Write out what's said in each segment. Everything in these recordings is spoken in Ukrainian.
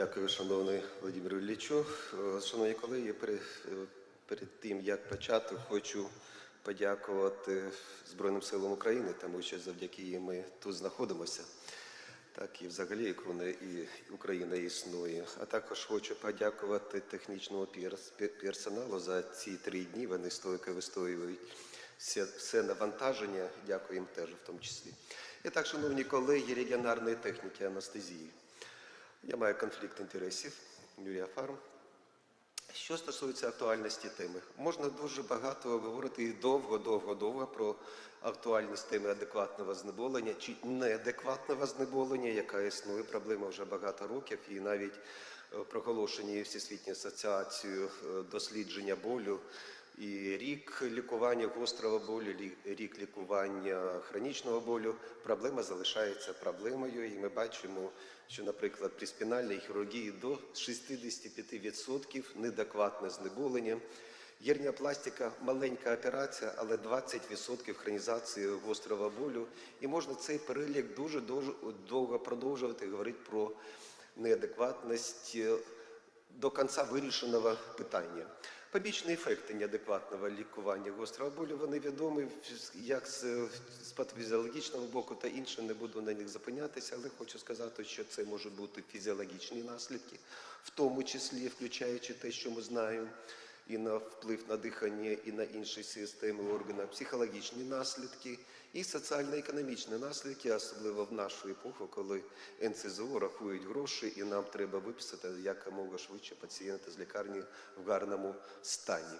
Дякую, шановний Володимир Іллічу. Е, Шановні колеги, перед, е, перед тим як почати, хочу подякувати Збройним силам України, тому що завдяки їм ми тут знаходимося. Так і взагалі і Україна існує. А також хочу подякувати технічному перс- персоналу за ці три дні. Вони стойко вистоюють все, все навантаження. Дякую їм теж в тому числі. І так, шановні колеги, регіонарної техніки анестезії. Я маю конфлікт інтересів, Юрія Фарм. Що стосується актуальності теми, можна дуже багато говорити і довго, довго, довго про актуальність теми адекватного знеболення чи неадекватного знеболення, яка існує проблема вже багато років, і навіть е, проголошені Всесвітньою асоціацією е, дослідження болю. І рік лікування гострого болю, рік лікування хронічного болю, проблема залишається проблемою. І ми бачимо, що, наприклад, при спінальній хірургії до 65% неадекватне знеболення. Єрніопластика – маленька операція, але 20% хронізації гострого болю. І можна цей перелік дуже дуже довго продовжувати говорити про неадекватність е, до кінця вирішеного питання. Побічні ефекти неадекватного лікування гострого болю вони відомі як з, патофізіологічного боку та інше. Не буду на них зупинятися, але хочу сказати, що це можуть бути фізіологічні наслідки, в тому числі включаючи те, що ми знаємо, і на вплив на дихання, і на інші системи органів, психологічні наслідки і соціально-економічні наслідки, особливо в нашу епоху, коли НСЗУ рахують гроші, і нам треба виписати якомога швидше пацієнта з лікарні в гарному стані.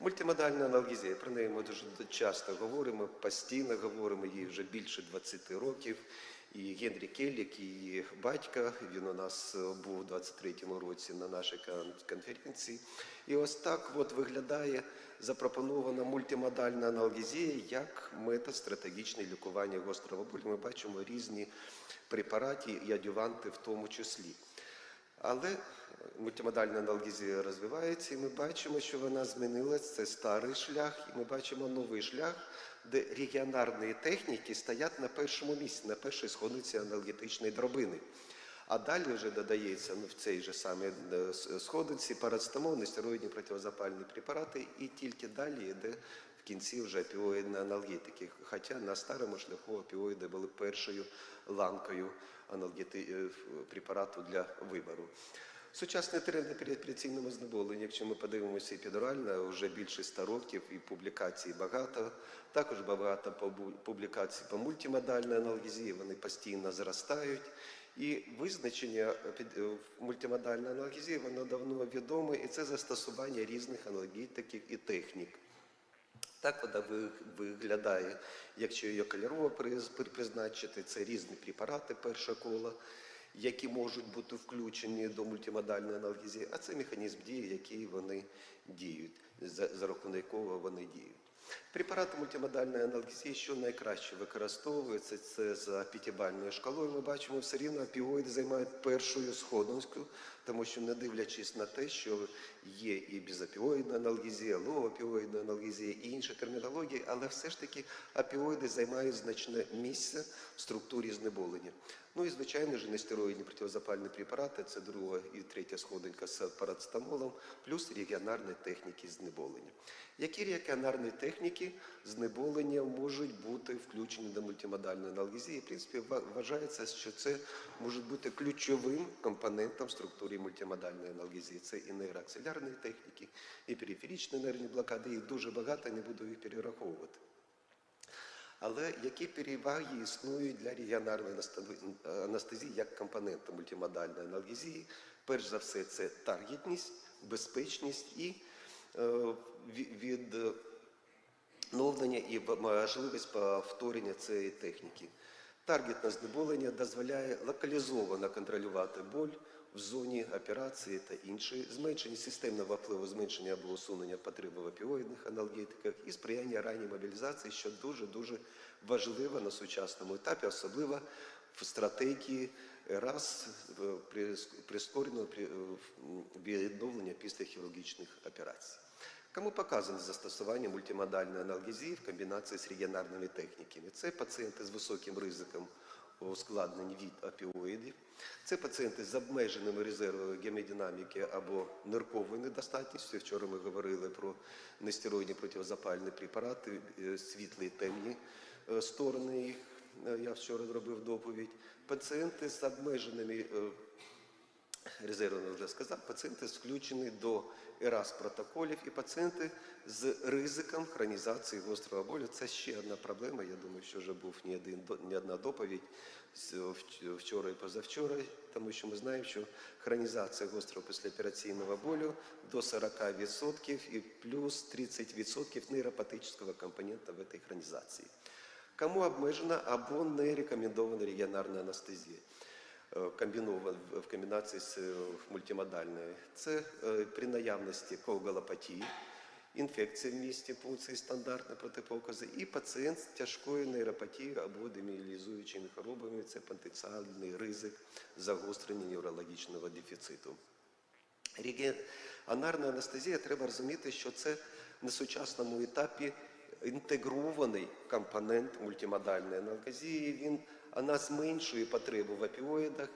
Мультимодальна аналгезія, про неї ми дуже часто говоримо, постійно говоримо, їй вже більше 20 років. І Генрі Келлік, і батька, він у нас був у 23-му році на нашій кон- конференції. І ось так от виглядає запропонована мультимодальна аналгезія як мета стратегічне лікування гострого болю. Ми бачимо різні препарати і адюванти в тому числі. Але мультимодальна аналгезія розвивається, і ми бачимо, що вона змінилась. Це старий шлях, і ми бачимо новий шлях, де регіонарні техніки стоять на першому місці, на першій сходниці аналгетичної дробини. А далі вже додається ну, в цей же самій е, сходинці парацетамол, нестероїдні протизапальні препарати, і тільки далі йде кінці вже опіоїдні аналгетики. Хоча на старому шляху опіоїди були першою ланкою аналгети... е, препарату для вибору. Сучасний тренд на передопераційному знеболенні, якщо ми подивимося епідурально, вже більше 100 років і публікацій багато. Також багато публікацій по мультимодальній аналгезії, вони постійно зростають. І визначення е, мультимодальної аналгезії, воно давно відоме, і це застосування різних аналгетиків і технік. Так вона виглядає, якщо її кольорово призначити, це різні препарати першого кола, які можуть бути включені до мультимодальної аналгезії, а це механізм дії, який вони діють, за, за рахунок якого вони діють. Препарати мультимодальної аналгезії, що найкраще використовується, це за п'ятибальною шкалою. Ми бачимо, все рівно опіоїди займають першою сходинку, тому що не дивлячись на те, що є і безопіоїдна аналгезія, лоопіоїдна аналгезія і інші термінології, але все ж таки опіоїди займають значне місце в структурі знеболення. Ну і звичайно ж нестероїдні протизапальні препарати, це друга і третя сходинка з парацетамолом, плюс регіонарні техніки знеболення. Які регіонарні техніки знеболення можуть бути включені до мультимодальної аналгезії? В принципі, вважається, що це може бути ключовим компонентом в структурі мультимодальної аналгезії. Це і нейроакселярні техніки, і периферичні нервні блокади, їх дуже багато, не буду їх перераховувати. Але які переваги існують для регіонарної анестезії як компонента мультимодальної аналгезії? Перш за все, це таргетність, безпечність і е, відновлення і можливість повторення цієї техніки. Таргетне знеболення дозволяє локалізовано контролювати боль в зоні операції та інші, зменшення системного впливу, зменшення або усунення потреби в опіоїдних аналгетиках і сприяння ранній мобілізації, що дуже-дуже важливо на сучасному етапі, особливо в стратегії раз прискореного відновлення після хірургічних операцій. Кому показане застосування мультимодальної аналгезії в комбінації з регіонарними техніками? Це пацієнти з високим ризиком ускладнень від опіоїдів. Це пацієнти з обмеженими резервами гемодинаміки або нирковою недостатністю. Вчора ми говорили про нестероїдні протизапальні препарати, е, світлі і темні е, сторони їх. Е, Я вчора зробив доповідь. Пацієнти з обмеженими резервами вже сказав, пацієнти включені до ЕРАС протоколів і пацієнти з ризиком хронізації гострого болю. Це ще одна проблема. Я думаю, що вже був не, один, не одна доповідь вчора і позавчора, тому що ми знаємо, що хронізація гострого післяопераційного болю до 40% і плюс 30% нейропатичного компонента в цій хронізації. Кому обмежена або не рекомендована регіонарна анестезія е, в- в комбінації з е, мультимодальною. Це е, при наявності коагулопатії, інфекція в місті пункції стандартні протипокази і пацієнт з тяжкою нейропатією або деміалізуючими хворобами. Це потенціальний ризик загострення неврологічного дефіциту. Регіонарна анестезія треба розуміти, що це на сучасному етапі інтегрований компонент мультимодальної аналгезії. Він вона зменшує потребу в опіоїдах.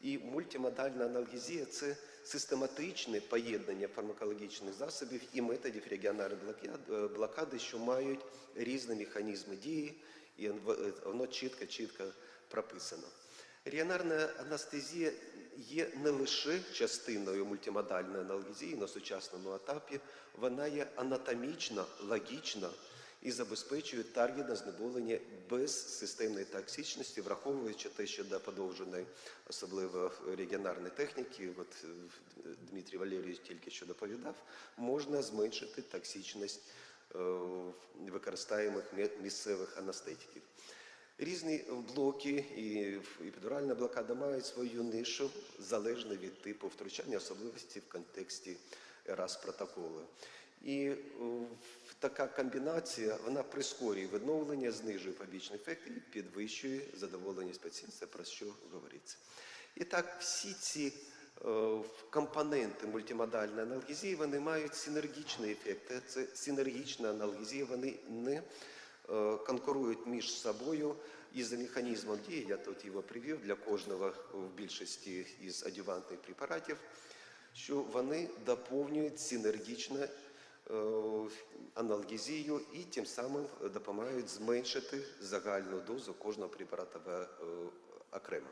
І мультимодальна аналгезія це систематичне поєднання фармакологічних засобів і методів регіональної блокади- блокади, що мають різні механізми дії, і воно чітко-чітко прописано. Регіонарна анестезія є не лише частиною мультимодальної аналгезії на сучасному етапі, вона є анатомічно, логічно і забезпечує таргетне знеболення без системної токсичності, враховуючи те, що до подовженої, особливо регіонарної техніки, от е, Дмитрій Валерійович тільки що доповідав, можна зменшити токсичність е, використаємих місцевих анестетиків. Різні блоки і епідуральна блокада мають свою нишу залежно від типу втручання, особливості в контексті РАС протоколу. І о, така комбінація вона прискорює відновлення, знижує побічні ефекти і підвищує задоволеність пацієнта, про що говориться. І так, всі ці е, компоненти мультимодальної аналгезії вони мають синергічний ефект. Це синергічна аналгезія, вони не е, конкурують між собою і за механізмом дії, я тут його привів для кожного в більшості із адювантних препаратів, що вони доповнюють синергічно аналгезію і тим самим допомагають зменшити загальну дозу кожного препарату е, окремо.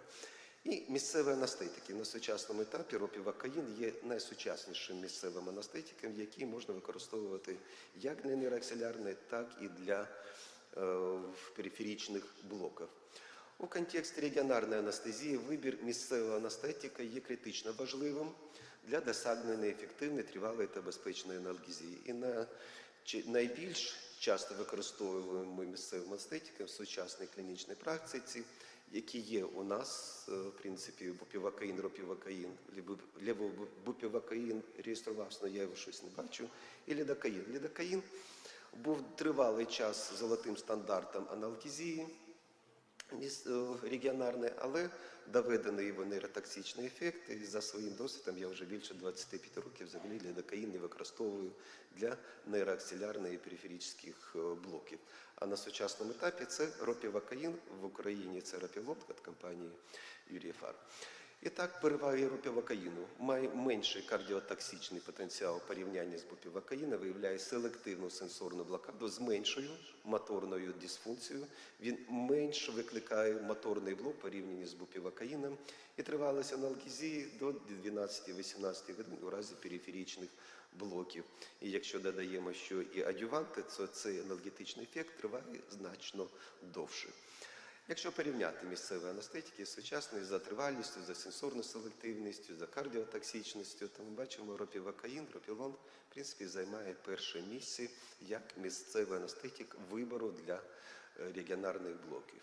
І місцеві анестетики на сучасному етапі ропівакаїн є найсучаснішим місцевим анестетиком, який можна використовувати як для нейроаксилярної, так і для е, периферичних блоків. У контексті регіонарної анестезії вибір місцевого анестетика є критично важливим для досягнення ефективної, тривалої та безпечної аналгезії. І на чи- найбільш часто використовуємо місцевим анестетиком в сучасній клінічній практиці, які є у нас, е, в принципі, бупівакаїн, ропівакаїн, лівобупівакаїн реєструвався, я його щось не бачу, і лідокаїн. Лідокаїн був тривалий час золотим стандартом аналгезії регіонарне, але доведений його нейротоксичний ефект. І за своїм досвідом я вже більше 25 років взагалі лідокаїн не використовую для нейроаксилярних і периферичних е, блоків. А на сучасному етапі це ропівакаїн в Україні. Це ропілот від компанії Юріфар. І так, переваги ропівакаїну має менший кардіотоксичний потенціал в порівнянні з бупівакаїном, виявляє селективну сенсорну блокаду з меншою моторною дисфункцією. Він менш викликає моторний блок порівняно з бупівакаїном і тривалість аналгезії до 12-18 годин у разі периферичних блоків. І якщо додаємо, що і адюванти, то цей аналгетичний ефект триває значно довше. Якщо порівняти місцеві анестетики з сучасною за тривалістю, за сенсорною селективністю, за кардіотоксичністю, то ми бачимо ропівакаїн, ропілон, в принципі, займає перше місце як місцевий анестетик вибору для е, регіонарних блоків.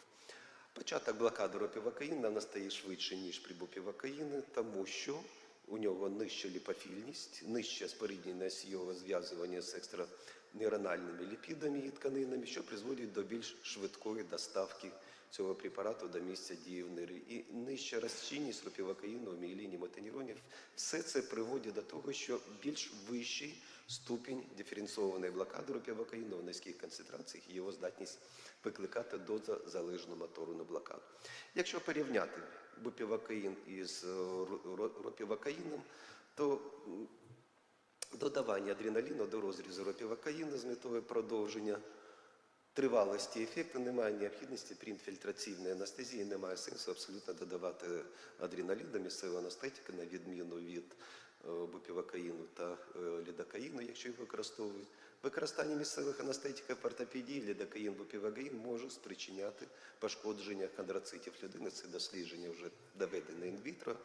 Початок блокади ропівакаїна настає швидше, ніж при бупівакаїні, тому що у нього нижча ліпофільність, нижче споріднене його зв'язування з екстранейрональними ліпідами і тканинами, що призводить до більш швидкої доставки цього препарату до місця дії в нирі. І нижча розчинність ропівакаїну в мієліні мотонейронів все це приводить до того, що більш вищий ступінь диференційованої блокади ропівокаїну в низьких концентраціях і його здатність викликати дозозалежну моторну блокаду. Якщо порівняти бупівокаїн із е, ропівокаїном, то додавання адреналіну до розрізу ропівокаїну з метою продовження тривалості ефекту немає необхідності при інфільтраційній анестезії, немає сенсу абсолютно додавати адреналін до місцевої анестетики, на відміну від е, бупівокаїну та е, лідокаїну, якщо їх використовують. Використання місцевих анестетиків ортопедії лідокаїн, бупівокаїн може спричиняти пошкодження хондроцитів людини. Це дослідження вже доведене інвітро.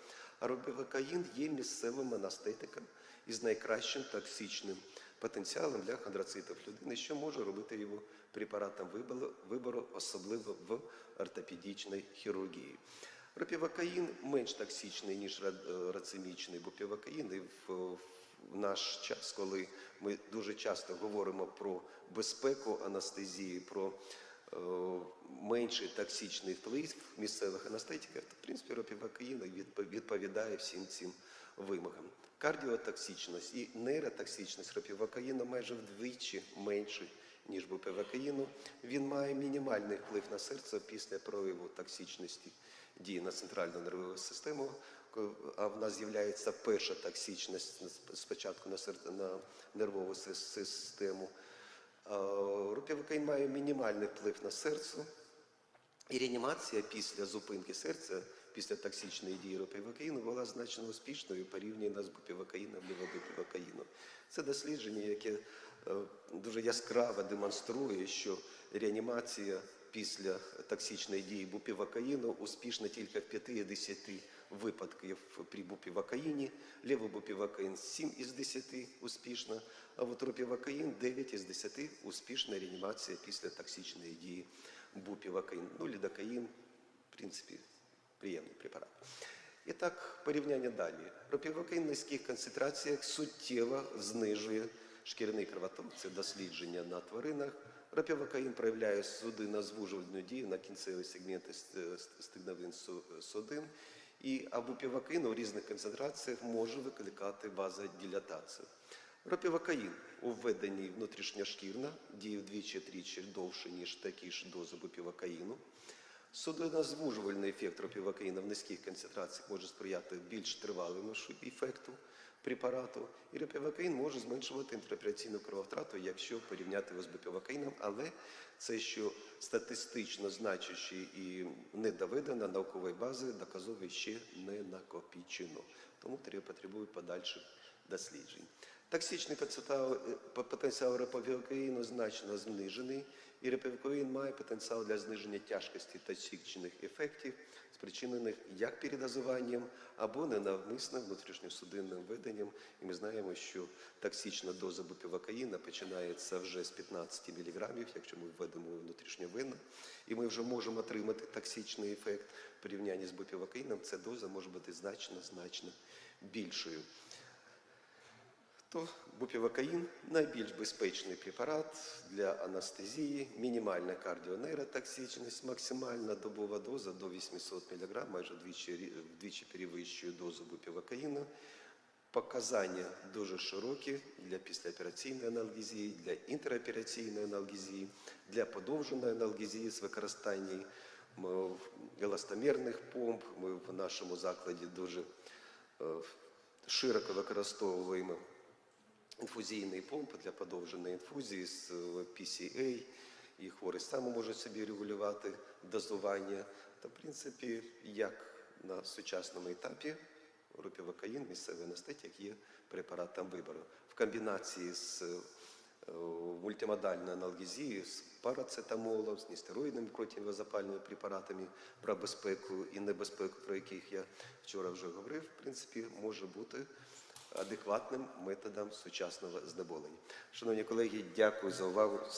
А робівокаїн є місцевим анестетиком із найкращим токсичним потенціалом для хондроцитів людини, що може робити його препаратом вибору, особливо в ортопедичній хірургії. Ропівокаїн менш токсичний, ніж е, рацемічний. І в, в наш час, коли ми дуже часто говоримо про безпеку анестезії, про е, менший токсичний вплив місцевих анестетиків, то в принципі ропівокаїн відпо- відповідає всім цим вимогам. Кардіотоксичність і нейротоксичність ропівокаїну майже вдвічі менші, ніж бупівокаїну. Він має мінімальний вплив на серце після прояву токсичності дії на центральну нервову систему. А в нас з'являється перша токсичність спочатку на, серце, на нервову систему. А, Ропівокаїн має мінімальний вплив на серце, і реанімація після зупинки серця, після токсичної дії ропівокаїну була значно успішною порівняно з бупівокаїном, лівобупівокаїном. Це дослідження, яке е, дуже яскраво демонструє, що реанімація після токсичної дії бупівокаїну успішна тільки в 50 випадків при бупівокаїні, лівобупівокаїн 7 із 10 успішно, а от ропівокаїн 9 із 10 успішна реанімація після токсичної дії бупівокаїн. Ну, лідокаїн, в принципі, приємний препарат. І так, порівняння далі. Ропівокаїн в низьких концентраціях суттєво знижує шкірний кровоток, це дослідження на тваринах. Ропівокаїн проявляє судинозвужувальну дію на кінцеві сегменти ст- ст- судин. І абупівокаїн у різних концентраціях може викликати вазодилатацію. Ропівокаїн у введенні внутрішньошкірно діє вдвічі-тричі довше, ніж такі ж дози бупівокаїну. Судинозвужувальний ефект ропівокаїна в низьких концентраціях може сприяти більш тривалому ефекту препарату. І ропівокаїн може зменшувати інтерпреаційну крововтрату, якщо порівняти його з бупівокаїном, але це що статистично значуще і не доведено наукової бази, доказової ще не накопічено. Тому треба потребує подальших досліджень. Токсичний потенціал, е, потенціал ропівокаїну значно знижений, і ропівокаїн має потенціал для зниження тяжкості токсичних ефектів, спричинених як передозуванням або ненавмисним внутрішньосудинним веденням. І ми знаємо, що токсична доза бупівокаїна починається вже з 15 мг, якщо ми введемо внутрішньовенно, і ми вже можемо отримати токсичний ефект. В порівнянні з бупівокаїном, ця доза може бути значно значно більшою то бупівокаїн найбільш безпечний препарат для анестезії, мінімальна кардіонейротоксичність, максимальна добова доза до 800 мг, майже вдвічі, вдвічі перевищує дозу бупівокаїну. Показання дуже широкі для післяопераційної аналгезії, для інтеропераційної аналгезії, для подовженої аналгезії з використанням еластомерних помп. Ми в нашому закладі дуже е, широко використовуємо інфузійні помпи для подовженої інфузії з е, PCA, і хворий сам може собі регулювати дозування. Та, в принципі, як на сучасному етапі, ропівокаїн, місцевий анестетик є препаратом вибору. В комбінації з е, мультимодальною аналгезією, з парацетамолом, з нестероїдними противозапальними препаратами про безпеку і небезпеку, про яких я вчора вже говорив, в принципі, може бути адекватним методом сучасного знеболення. Шановні колеги, дякую за увагу.